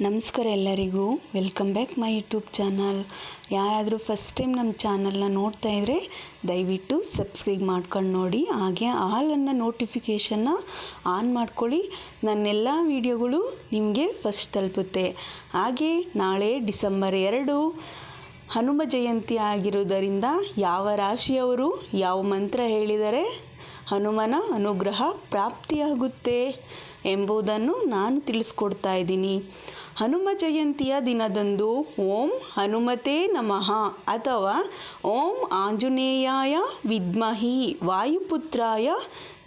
ನಮಸ್ಕಾರ ಎಲ್ಲರಿಗೂ. Welcome back my YouTube channel ಯಾರಾದರೂ ಫಸ್ಟ್ ಟೈಮ್ ನಮ್ಮ ಚಾನಲ್ನ ನೋಡ್ತಾ ಇದ್ದರೆ ದಯವಿಟ್ಟು ಸಬ್ಸ್ಕ್ರೈಬ್ ಮಾಡ್ಕೊಂಡು ನೋಡಿ. ಹಾಗೆ ಆಲನ್ನು ನೋಟಿಫಿಕೇಷನ್ನ ಆನ್ ಮಾಡ್ಕೊಳ್ಳಿ. ನನ್ನೆಲ್ಲ ವೀಡಿಯೋಗಳು ನಿಮಗೆ ಫಸ್ಟ್ ತಲುಪುತ್ತೆ. ಹಾಗೆ ನಾಳೆ ಡಿಸೆಂಬರ್ ಎರಡು ಹನುಮ ಜಯಂತಿ ಆಗಿರುವುದರಿಂದ ಯಾವ ರಾಶಿಯವರು ಯಾವ ಮಂತ್ರ ಹೇಳಿದರೆ ಹನುಮನ ಅನುಗ್ರಹ ಪ್ರಾಪ್ತಿಯಾಗುತ್ತೆ ಎಂಬುದನ್ನು ನಾನು ತಿಳಿಸ್ಕೊಡ್ತಾ ಇದ್ದೀನಿ. ಹನುಮ ಜಯಂತಿಯ ದಿನದಂದು ಓಂ ಹನುಮತೆ ನಮಃ ಅಥವಾ ಓಂ ಆಂಜನೇಯಾಯ ವಿದ್ಮಹಿ ವಾಯುಪುತ್ರಾಯ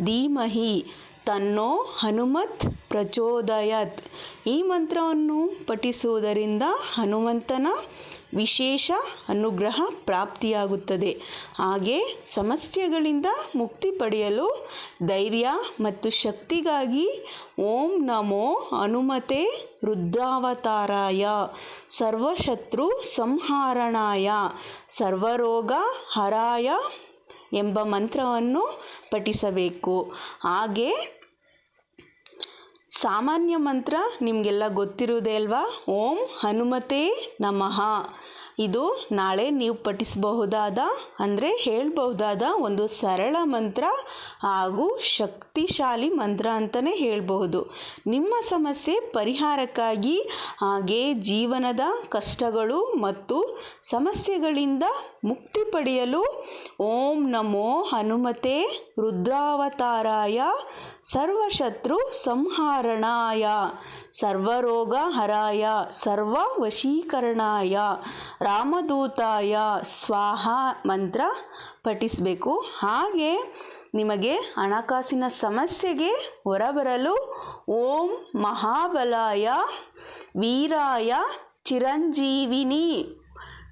ಧೀಮಹಿ ತನ್ನೋ ಹನುಮತ್ ಪ್ರಚೋದಯತ್. ಈ ಮಂತ್ರವನ್ನು ಪಠಿಸುವುದರಿಂದ ಹನುಮಂತನ ವಿಶೇಷ ಅನುಗ್ರಹ ಪ್ರಾಪ್ತಿಯಾಗುತ್ತದೆ. ಹಾಗೆ ಸಮಸ್ಯೆಗಳಿಂದ ಮುಕ್ತಿ ಪಡೆಯಲು ಧೈರ್ಯ ಮತ್ತು ಶಕ್ತಿಗಾಗಿ ಓಂ ನಮೋ ಹನುಮತೆ ರುದ್ರಾವತಾರಾಯ. ಸರ್ವಶತ್ರು ಸಂಹಾರಣಾಯ. ಸರ್ವರೋಗ ಹರಾಯ ಎಂಬ ಮಂತ್ರವನ್ನು ಪಠಿಸಬೇಕು. ಹಾಗೆ ಸಾಮಾನ್ಯ ಮಂತ್ರ ನಿಮಗೆಲ್ಲ ಗೊತ್ತಿರುವುದೇ ಅಲ್ವಾ? ಓಂ ಹನುಮತೆ ನಮಃ. ಇದು ನಾಳೆ ನೀವು ಪಠಿಸಬಹುದಾದ ಅಂದರೆ ಹೇಳಬಹುದಾದ ಒಂದು ಸರಳ ಮಂತ್ರ ಹಾಗೂ ಶಕ್ತಿಶಾಲಿ ಮಂತ್ರ ಅಂತಲೇ ಹೇಳಬಹುದು. ನಿಮ್ಮ ಸಮಸ್ಯೆ ಪರಿಹಾರಕ್ಕಾಗಿ ಹಾಗೆ ಜೀವನದ ಕಷ್ಟಗಳು ಮತ್ತು ಸಮಸ್ಯೆಗಳಿಂದ ಮುಕ್ತಿ ಪಡೆಯಲು ಓಂ ನಮೋ ಹನುಮತೆ ರುದ್ರಾವತಾರಾಯ ಸರ್ವಶತ್ರು ಸಂಹಾರಣಾಯ ಸರ್ವರೋಗ ಹರಾಯ ಸರ್ವ ವಶೀಕರಣಾಯ ರಾಮದೂತಾಯ ಸ್ವಾಹ ಮಂತ್ರ ಪಠಿಸಬೇಕು. ಹಾಗೆ ನಿಮಗೆ ಹಣಕಾಸಿನ ಸಮಸ್ಯೆಗೆ ಹೊರಬರಲು ಓಂ ಮಹಾಬಲಾಯ ವೀರಾಯ ಚಿರಂಜೀವಿನಿ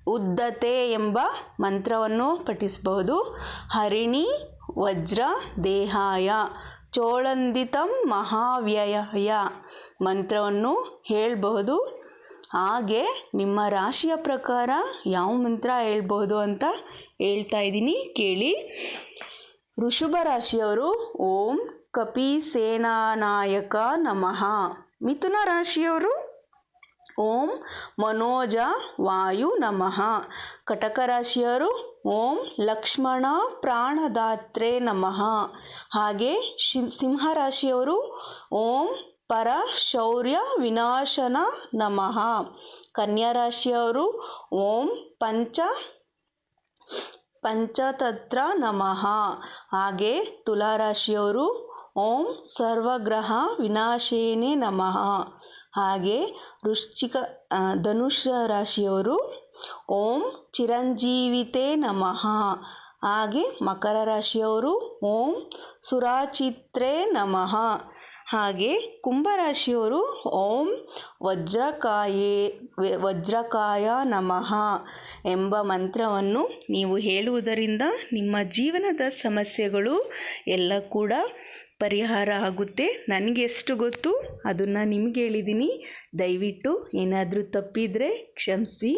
ಉದ್ದತೆ ಎಂಬ ಮಂತ್ರವನ್ನು ಪಠಿಸಬಹುದು. ಹರಿಣಿ ವಜ್ರ ದೇಹಾಯ ಚೋಳಂದಿತಂ ಮಹಾವ್ಯಯ. ಮಂತ್ರವನ್ನು ಹೇಳಬಹುದು. ಹಾಗೆ ನಿಮ್ಮ ರಾಶಿಯ ಪ್ರಕಾರ ಯಾವ ಮಂತ್ರ ಹೇಳ್ಬೋದು ಅಂತ ಹೇಳ್ತಾ ಇದ್ದೀನಿ, ಕೇಳಿ. ಋಷಭ ರಾಶಿಯವರು, ಓಂ ಕಪಿ ಸೇನಾನಾಯಕ ನಮಃ. ಮಿಥುನ ರಾಶಿಯವರು, ಓಂ ಮನೋಜ ವಾಯು ನಮಃ. ಕಟಕ ರಾಶಿಯವರು ಓಂ ಲಕ್ಷ್ಮಣ ಪ್ರಾಣದಾತ್ರೆ ನಮಃ. ಹಾಗೆ ಸಿಂಹ ರಾಶಿಯವರು ಓಂ ಪರ ಶೌರ್ಯ ವಿನಾಶನ ನಮಃ. ಕನ್ಯಾ ರಾಶಿಯವರು ಓಂ ಪಂಚ, ಪಂಚತತ್ರ ನಮಃ. ಹಾಗೆ ತುಲಾರಾಶಿಯವರು ಓಂ ಸರ್ವಗ್ರಹ ವಿನಾಶೇನೆ ನಮಃ. ಹಾಗೆ ವೃಶ್ಚಿಕ ಧನುಷ ರಾಶಿಯವರು ಓಂ ಚಿರಂಜೀವಿತೆ ನಮಃ. ಹಾಗೆ ಮಕರ ರಾಶಿಯವರು ಓಂ ಸುರಾಚಿತ್ರೆ ನಮಃ. ಹಾಗೆ ಕುಂಭರಾಶಿಯವರು ಓಂ ವಜ್ರಕಾಯೇ ವಜ್ರಕಾಯ ನಮಃ ಎಂಬ ಮಂತ್ರವನ್ನು ನೀವು ಹೇಳುವುದರಿಂದ ನಿಮ್ಮ ಜೀವನದ ಸಮಸ್ಯೆಗಳು ಎಲ್ಲ ಕೂಡ ಪರಿಹಾರ ಆಗುತ್ತೆ. ನನಗೆ ಎಷ್ಟು ಗೊತ್ತು? ಅದನ್ನು ನಿಮ್ಗೆ ಹೇಳಿದ್ದೀನಿ ದಯವಿಟ್ಟು ಏನಾದರೂ ತಪ್ಪಿದರೆ ಕ್ಷಮಿಸಿ.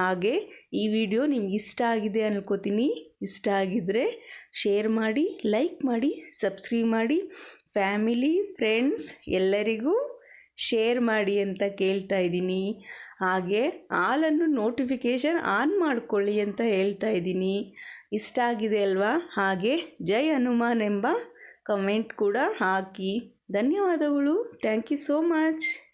ಹಾಗೆ ಈ ವಿಡಿಯೋ ನಿಮ್ಗೆ ಇಷ್ಟ ಆಗಿದೆ ಅನ್ಕೋತೀನಿ. ಇಷ್ಟ ಆಗಿದ್ದರೆ ಶೇರ್ ಮಾಡಿ, ಲೈಕ್ ಮಾಡಿ, ಸಬ್ಸ್ಕ್ರೈಬ್ ಮಾಡಿ. ಫ್ಯಾಮಿಲಿ, ಫ್ರೆಂಡ್ಸ್ ಎಲ್ಲರಿಗೂ ಶೇರ್ ಮಾಡಿ ಅಂತ ಕೇಳ್ತಾ ಇದ್ದೀನಿ. ಹಾಗೆ ಹಾಲನ್ನು ನೋಟಿಫಿಕೇಷನ್ ಆನ್ ಮಾಡಿಕೊಳ್ಳಿ ಅಂತ ಹೇಳ್ತಾ ಇದ್ದೀನಿ. ಇಷ್ಟ ಆಗಿದೆ ಅಲ್ವಾ? ಹಾಗೆ ಜೈ ಹನುಮಾನ್ ಎಂಬ ಕಮೆಂಟ್ ಕೂಡ ಹಾಕಿ. ಧನ್ಯವಾದಗಳು. Thank you so much.